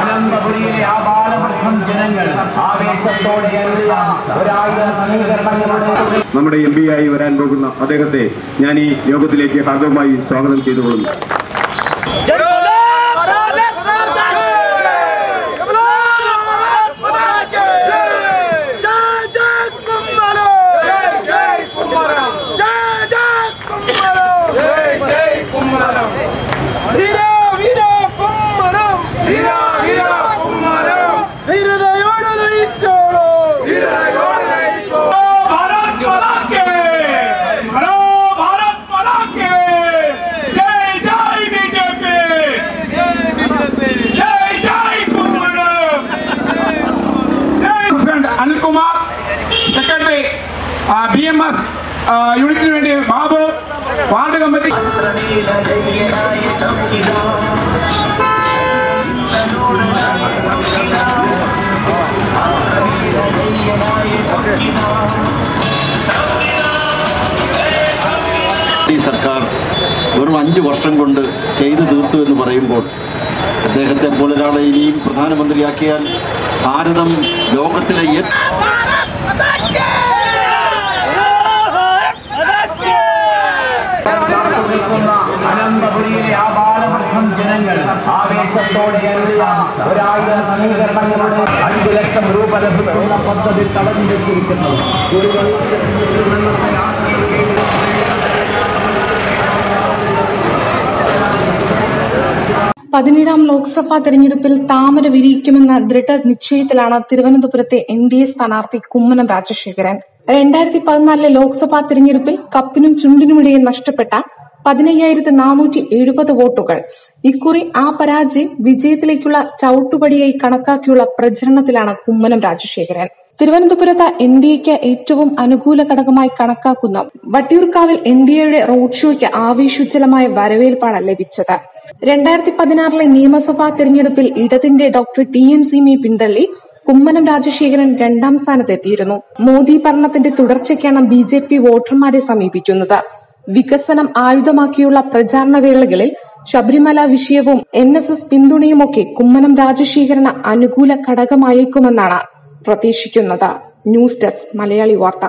അനന്തപുരിയിലെ ആ ബാലവൃദ്ധം ജനങ്ങൾ ആവേശത്തോടെ ഒരായിരം സ്വീകരണങ്ങളുടെ നമ്മുടെ എം പി ആയി വരാൻ പോകുന്ന അദ്ദേഹത്തെ ഞാൻ ഈ യോഗത്തിലേക്ക് ഹാർദവമായി സ്വാഗതം ചെയ്തുകൊള്ളുന്നു. भारत माता के हेलो भारत माता के जय जय അഞ്ച് വർഷം കൊണ്ട് ചെയ്തു തീർത്തു എന്ന് പറയുമ്പോൾ അദ്ദേഹത്തെ പോലൊരാളെ ഇനിയും പ്രധാനമന്ത്രിയാക്കിയാൽ ഭാരതം ലോകത്തിലെ ഒരായിരം സ്വീകരണങ്ങളുടെ അഞ്ചു ലക്ഷം രൂപ ലഭിക്കുന്ന പദ്ധതി തടഞ്ഞു വെച്ചിരിക്കുന്നു പതിനേഴാം ലോക്സഭാ തെരഞ്ഞെടുപ്പിൽ താമര വിരിയിക്കുമെന്ന ദൃഢ നിശ്ചയത്തിലാണ് തിരുവനന്തപുരത്തെ എൻ ഡി എ സ്ഥാനാർത്ഥി കുമ്മനം രാജശേഖരൻ. രണ്ടായിരത്തി പതിനാലിലെ ലോക്സഭാ തെരഞ്ഞെടുപ്പിൽ കപ്പിനും ചുണ്ടിനുമിടയിൽ നഷ്ടപ്പെട്ട പതിനയ്യായിരത്തി നാനൂറ്റി എഴുപത് വോട്ടുകൾ. ഇക്കുറി ആ പരാജയം വിജയത്തിലേക്കുള്ള ചവിട്ടുപടിയായി കണക്കാക്കിയുള്ള പ്രചരണത്തിലാണ് കുമ്മനം രാജശേഖരൻ. തിരുവനന്തപുരത്ത് എൻ ഡി എക്ക് ഏറ്റവും അനുകൂല ഘടകമായി കണക്കാക്കുന്ന വട്ടിയൂർക്കാവിൽ എൻ ഡി എയുടെ റോഡ് ഷോയ്ക്ക് ആവേശോജ്ജലമായ വരവേൽപ്പാണ് ലഭിച്ചത്. രണ്ടായിരത്തി പതിനാറിലെ നിയമസഭാ തെരഞ്ഞെടുപ്പിൽ ഇടതിന്റെ ഡോക്ടർ ടി എൻ സീമയെ പിന്തള്ളി കുമ്മനം രാജശേഖരൻ രണ്ടാം സ്ഥാനത്തെത്തിയിരുന്നു. മോദി ഭരണത്തിന്റെ തുടർച്ചയ്ക്കാണ് ബി ജെ പി വോട്ടർമാരെ സമീപിക്കുന്നത്. വികസനം ആയുധമാക്കിയുള്ള പ്രചാരണ വേളകളിൽ ശബരിമല വിഷയവും എൻ എസ് എസ് പിന്തുണയുമൊക്കെ കുമ്മനം രാജശേഖരന് അനുകൂല ഘടകമായേക്കുമെന്നാണ് പ്രതീക്ഷിക്കുന്നത്. ന്യൂസ് ഡെസ്ക് മലയാളി വാർത്ത.